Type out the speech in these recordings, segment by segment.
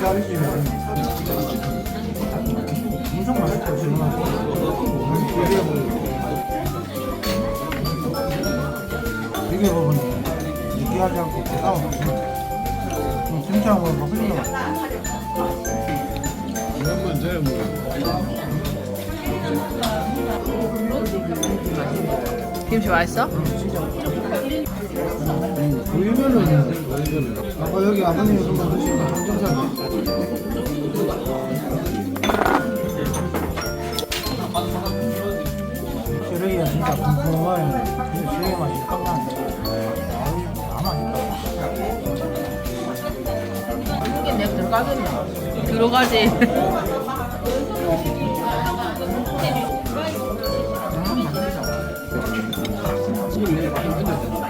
다르지 무슨 말을 잘 지금 이게 부분 느끼하지 않고 싸워 진짜 뭐 흘려 한번 저야 뭐 김치 맛있어? 응, 은 보이면은 아까 여기 아버님이 그거 드시는 거 항정살 시래기가 진짜 궁금하네 근데 시래기 맛이 들어가겠나? 들어가지. 근데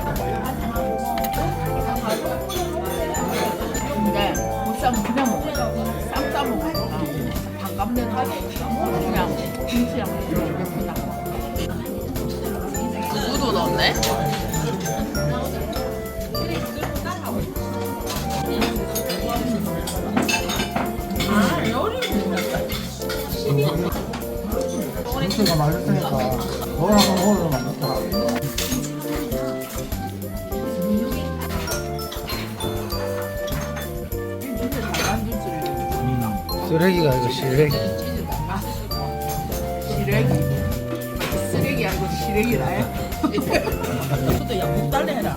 반갑네. 그냥 김치랑 그냥. 두부도 넣었네. 김치가 맛있으니까 뭐랑 한번 먹으면 쓰레기가 이거 시래기 시래기. 쓰레기 아니고 시래기라요. 저도 약국 달래 해라.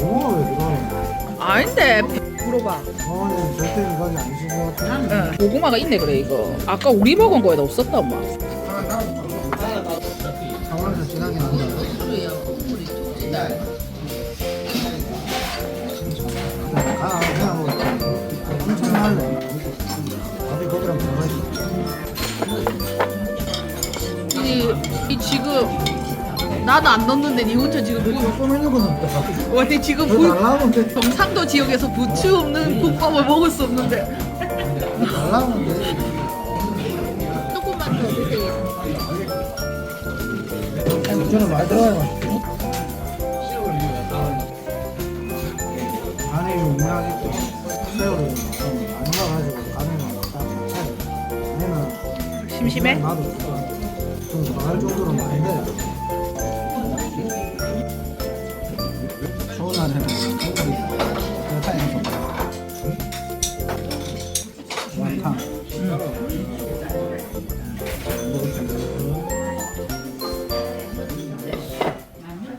너무 아닌데 물어봐. 어머님 절대 이거지 아니신 것 같아 응. 고구마가 있네 그래 이거. 아까 우리 먹은 거에도 없었다 엄마. 상황에서 진하게 난다 가 그냥 뭐 천천히 할래 어디 거기랑 들어가있어 이, 이 지금 나도 안 넣는데 니 혼자 지금 부, 조금 있는 건 없다. 원래 지금 부, 돼. 경상도 지역에서 부추 없는 국밥을 먹을 수 없는데. 달라면 돼 저는 많이 들어가야 맛있어 안에 유명하겠고 새우를 좀 많이 넣어가지고 간을 딱 아니면 심심해? 나도 좀 좋아할 정도로 많이 돼